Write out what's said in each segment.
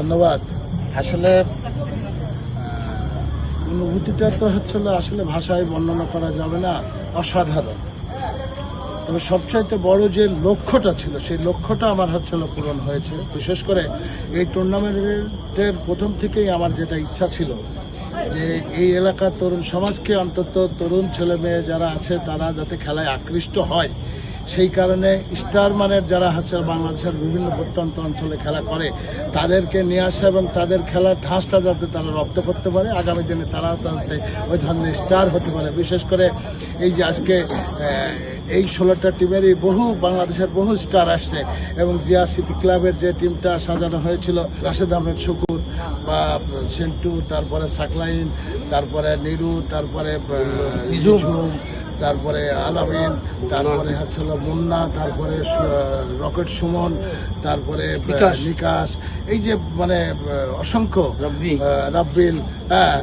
ধন্যবাদ। আসলে অনুভূতিটা তো হচ্ছিল আসলে ভাষায় বর্ণনা করা যাবে না অসাধারণ। তবে সবচাইতে বড় যে লক্ষ্যটা ছিল সেই লক্ষ্যটা আমার হচ্ছিল পূরণ হয়েছে। বিশেষ করে এই টুর্নামেন্টের প্রথম থেকেই আমার যেটা ইচ্ছা ছিল যে এই এলাকার তরুণ সমাজকে অন্তত তরুণ ছেলে মেয়ে যারা আছে তারা যাতে খেলায় আকৃষ্ট হয়। সেই কারণে স্টার মানের যারা হচ্ছে বাংলাদেশের বিভিন্ন প্রত্যন্ত অঞ্চলে খেলা করে, তাদেরকে নিয়ে আসা এবং তাদের খেলার ধাঁচটা যাতে তারা রপ্ত করতে পারে, আগামী দিনে তারাও যাতে ওই ধরনের স্টার হতে পারে। বিশেষ করে এই যে আজকে এই ষোলোটা টিমেরই বহু, বাংলাদেশের বহু স্টার আসছে এবং জিয়া সিটি ক্লাবের যে টিমটা সাজানো হয়েছিল, রাশেদ আহমেদ শুকুর বা সেন্টু, তারপরে সাকলাইন তারপরে নিরু তারপরে তারপরে আলামিন তারপরে হচ্ছিল মুন্না তারপরে রকেট সুমন তারপরে বিকাশ। এই যে মানে অসংখ্য রাব্বি। রাব্বিল হ্যাঁ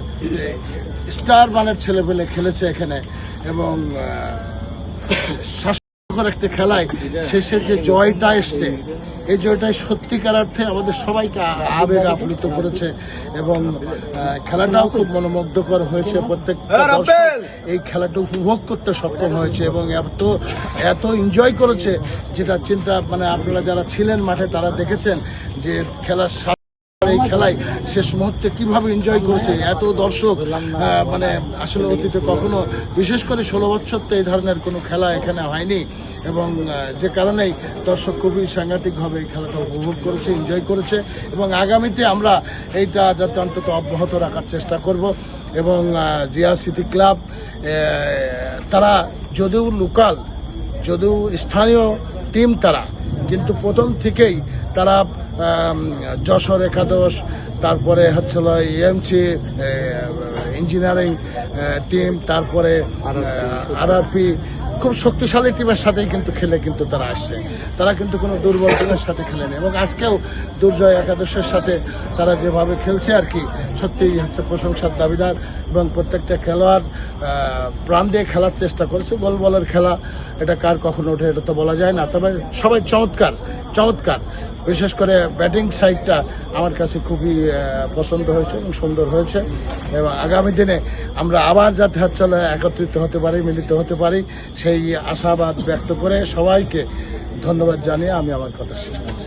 স্টার মানের ছেলেপেলে খেলেছে এখানে এবং আহ, একটা খেলায় শেষে যে জয়টা এসছে এই জয়টাই সত্যিকার অর্থে আমাদের সবাইকে আবেগ আপ্লুত করেছে এবং খেলাটাও খুব মনোমুগ্ধকর হয়েছে। প্রত্যেকটা দর্শক এই খেলাটা উপভোগ করতে সক্ষম হয়েছে এবং এত এত এনজয় করেছে যেটা চিন্তা মানে আপনারা যারা ছিলেন মাঠে তারা দেখেছেন যে খেলার স্বাদ এই খেলায় শেষ মুহূর্তে কীভাবে এনজয় করেছে? এত দর্শক মানে আসলে অতীতে কখনো, বিশেষ করে ষোলো বছর তো এই ধরনের কোনো খেলা এখানে হয়নি এবং যে কারণেই দর্শক খুবই সাংঘাতিকভাবে এই খেলাটা উপভোগ করেছে এনজয় করেছে এবং আগামীতে আমরা এইটা যাতে অন্তত অব্যাহত রাখার চেষ্টা করব এবং জিয়া সিটি ক্লাব তারা যদিও লোকাল যদিও স্থানীয় টিম তারা কিন্তু প্রথম থেকেই তারা যশোর একাদশ তারপরে হচ্ছিল এমসি ইঞ্জিনিয়ারিং টিম তারপরে আরআরপি খুব শক্তিশালী টিমের সাথেই কিন্তু খেলে কিন্তু তারা আসছে। তারা কিন্তু কোনো দুর্বল টিমের সাথে খেলেনি এবং আজকেও দুর্জয় একাদশের সাথে তারা যেভাবে খেলছে আর কি, সত্যিই হচ্ছে প্রশংসার দাবিদার এবং প্রত্যেকটা খেলোয়াড় প্রাণ দিয়ে খেলার চেষ্টা করেছে। গোল বলের খেলা, এটা কার কখনো ওঠে এটা তো বলা যায় না। তবে সবাই চমৎকার চমৎকার। বিশেষ করে ব্যাটিং সাইডটা আমার কাছে খুবই পছন্দ হয়েছে এবং সুন্দর হয়েছে। এবং আগামী দিনে আমরা আবার যাতে হচ্ছে একত্রিত হতে পারি, মিলিত হতে পারি, সেই আশাবাদ ব্যক্ত করে সবাইকে ধন্যবাদ জানিয়ে আমি আমার কথা শেষ করছি।